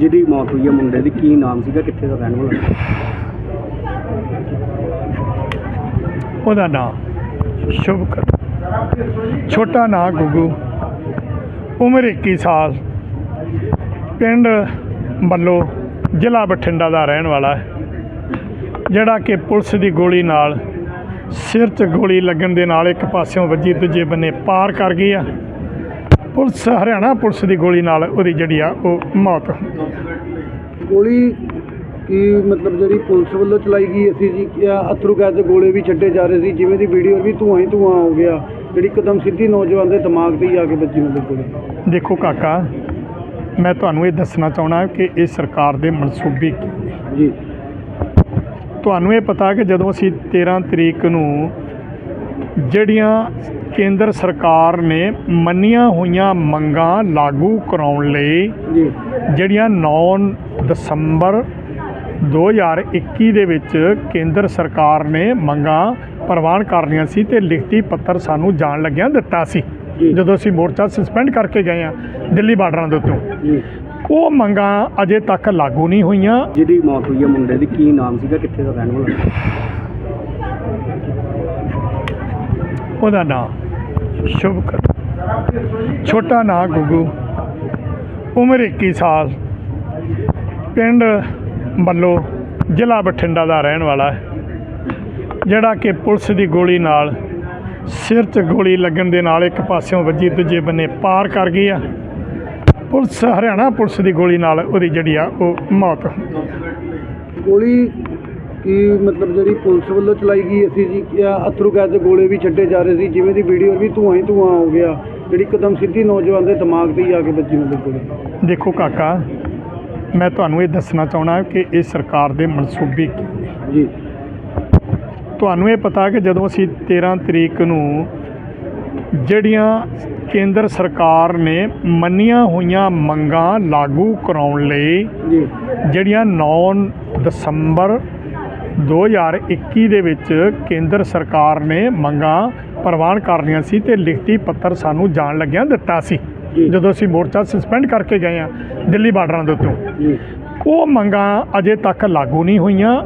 ਜਿਹਦੀ ਮੌਤ ਹੋਈ ਹੈ ਮੁੰਡੇ ਦੀ, ਕੀ ਨਾਮ ਸੀਗਾ, ਕਿੱਥੇ ਦਾ ਰਹਿਣ ਵਾਲਾ? ਉਹਦਾ ਨਾਮ ਸ਼ੁਭਕਰ ਛੋਟਾ ਨਾਂ ਗੁੱਗੂ। ਉਮਰ 21 ਸਾਲ। ਪਿੰਡ ਬੱਲੋ ਜ਼ਿਲ੍ਹਾ ਬਠਿੰਡਾ ਦਾ ਰਹਿਣ ਵਾਲਾ ਹੈ। ਜਿਹੜਾ ਕਿ ਪੁਲਿਸ ਦੀ ਗੋਲੀ ਨਾਲ ਸਿਰ 'ਚ ਗੋਲੀ ਲੱਗਣ ਦੇ ਨਾਲ ਇੱਕ ਪਾਸਿਓਂ ਵੱਜੀ, ਦੂਜੇ ਬੰਨੇ ਪਾਰ ਕਰ ਗਈ ਆ। ਪੁਲਿਸ ਹਰਿਆਣਾ ਪੁਲਿਸ ਦੀ ਗੋਲੀ ਨਾਲ ਉਹਦੀ ਜਿਹੜੀ ਆ ਉਹ ਮੌਤ। ਗੋਲੀ ਕੀ ਮਤਲਬ ਜਿਹੜੀ ਪੁਲਿਸ ਵੱਲੋਂ ਚਲਾਈ ਗਈ ਸੀ ਜੀ? ਅਥਰੂ ਗੈਸ ਦੇ ਗੋਲੇ ਵੀ ਛੱਡੇ ਜਾ ਰਹੇ ਸੀ? ਜਿਵੇਂ ਦੀ ਵੀਡੀਓ ਵੀ ਧੂਆਂ ਹੀ ਧੂਆਂ ਹੋ ਗਿਆ। ਜਿਹੜੀ ਇੱਕਦਮ ਸਿੱਧੀ ਨੌਜਵਾਨ ਦੇ ਦਿਮਾਗ ਤੇ ਹੀ ਆ ਕੇ ਵੱਜੀ ਮਤਲਬ ਗੋਲੀ ਦੇਖੋ ਕਾਕਾ ਮੈਂ ਤੁਹਾਨੂੰ ਇਹ ਦੱਸਣਾ ਚਾਹਣਾ ਕਿ ਇਹ ਸਰਕਾਰ ਦੇ ਮਨਸੂਬੇ ਕੀ ਨੇ? ਜੀ। ਤੁਹਾਨੂੰ ਇਹ ਪਤਾ ਕਿ ਜਦੋਂ ਅਸੀਂ 13 ਤਰੀਕ ਨੂੰ ਜਿਹੜੀਆਂ ਕੇਂਦਰ ਸਰਕਾਰ ਨੇ ਮੰਨੀਆਂ ਹੋਈਆਂ ਮੰਗਾਂ ਲਾਗੂ ਕਰਾਉਣ ਲਈ ਜਿਹੜੀਆਂ 9 ਦਸੰਬਰ 2021 ਦੇ ਵਿੱਚ ਕੇਂਦਰ ਸਰਕਾਰ ਨੇ ਮੰਗਾਂ ਪ੍ਰਵਾਨ ਕਰਨੀਆਂ ਸੀ ਤੇ ਲਿਖਤੀ ਪੱਤਰ ਸਾਨੂੰ ਜਾਣ ਲੱਗਿਆਂ ਦਿੱਤਾ ਸੀ। ਜਦੋਂ ਅਸੀਂ ਮੋਰਚਾ ਸਸਪੈਂਡ ਕਰਕੇ ਗਏ ਆ ਦਿੱਲੀ ਬਾਰਡਰਾਂ ਦੇ ਉੱਤੋਂ। ਉਹ ਮੰਗਾਂ ਅਜੇ ਤੱਕ ਲਾਗੂ ਨਹੀਂ ਹੋਈਆਂ। ਜਿਹਦੀ ਮੌਤ ਹੋਈ ਹੈ ਮੁੰਡੇ ਦੀ ਕੀ ਨਾਮ ਸੀਗਾ ਕਿੱਥੇ ਦਾ ਰਹਿਣ ਵਾਲਾ? ਉਹਦਾ ਨਾਮ ਸ਼ੁਭਕਰ ਛੋਟਾ ਨਾਂ ਗੁੱਗੂ। ਉਮਰ 21 ਸਾਲ। ਪਿੰਡ ਬੱਲੋ ਜ਼ਿਲ੍ਹਾ ਬਠਿੰਡਾ ਦਾ ਰਹਿਣ ਵਾਲਾ ਹੈ। ਜਿਹੜਾ ਕਿ ਪੁਲਿਸ ਦੀ ਗੋਲੀ ਨਾਲ ਸਿਰ 'ਚ ਗੋਲੀ ਲੱਗਣ ਦੇ ਨਾਲ ਇੱਕ ਪਾਸਿਓਂ ਵੱਜੀ, ਦੂਜੇ ਬੰਨੇ ਪਾਰ ਕਰ ਗਈ ਆ। ਪੁਲਿਸ, ਹਰਿਆਣਾ ਪੁਲਿਸ ਦੀ ਗੋਲੀ ਨਾਲ ਉਹਦੀ ਜਿਹੜੀ ਆ, ਉਹ ਮੌਤ ਹੋਈ ਗੋਲੀ ਕੀ ਮਤਲਬ ਜਿਹੜੀ ਪੁਲਿਸ ਵੱਲੋਂ ਚਲਾਈ ਗਈ ਸੀ ਜੀ ਅਥਰੂ ਗੈਸ ਦੇ ਗੋਲੇ ਵੀ ਛੱਡੇ ਜਾ ਰਹੇ ਸੀ ਜਿਵੇਂ ਦੀ ਵੀਡੀਓ ਵੀ ਧੂਆਂ ਹੀ ਧੂਆਂ ਹੋ ਗਿਆ ਜਿਹੜੀ ਇੱਕਦਮ ਸਿੱਧੀ ਨੌਜਵਾਨ ਦੇ ਦਿਮਾਗ ਤੇ ਹੀ ਆ ਕੇ ਵੱਜੀ ਮਤਲਬ ਗੋਲੀ ਦੇਖੋ ਕਾਕਾ ਮੈਂ ਤੁਹਾਨੂੰ ਇਹ ਦੱਸਣਾ ਚਾਹਣਾ ਕਿ ਇਹ ਸਰਕਾਰ ਦੇ ਮਨਸੂਬੇ ਕੀ ਨੇ। ਜੀ। ਤੁਹਾਨੂੰ ਇਹ ਪਤਾ ਕਿ ਜਦੋਂ ਅਸੀਂ 13 ਤਰੀਕ ਨੂੰ ਜਿਹੜੀਆਂ ਕੇਂਦਰ ਸਰਕਾਰ ਨੇ ਮੰਨੀਆਂ ਹੋਈਆਂ ਮੰਗਾਂ ਲਾਗੂ ਕਰਾਉਣ ਲਈ ਜਿਹੜੀਆਂ 9 ਦਸੰਬਰ 2021 ਦੇ ਵਿੱਚ ਕੇਂਦਰ ਸਰਕਾਰ ਨੇ ਮੰਗਾਂ ਪ੍ਰਵਾਨ ਕਰਨੀਆਂ ਸੀ ਤੇ ਲਿਖਤੀ ਪੱਤਰ ਸਾਨੂੰ ਜਾਣ ਲੱਗਿਆਂ ਦਿੱਤਾ ਸੀ। ਜਦੋਂ ਅਸੀਂ ਮੋਰਚਾ ਸਸਪੈਂਡ ਕਰਕੇ ਗਏ ਆ ਦਿੱਲੀ ਬਾਰਡਰਾਂ ਦੇ ਉੱਤੋਂ। ਉਹ ਮੰਗਾਂ ਅਜੇ ਤੱਕ ਲਾਗੂ ਨਹੀਂ ਹੋਈਆਂ।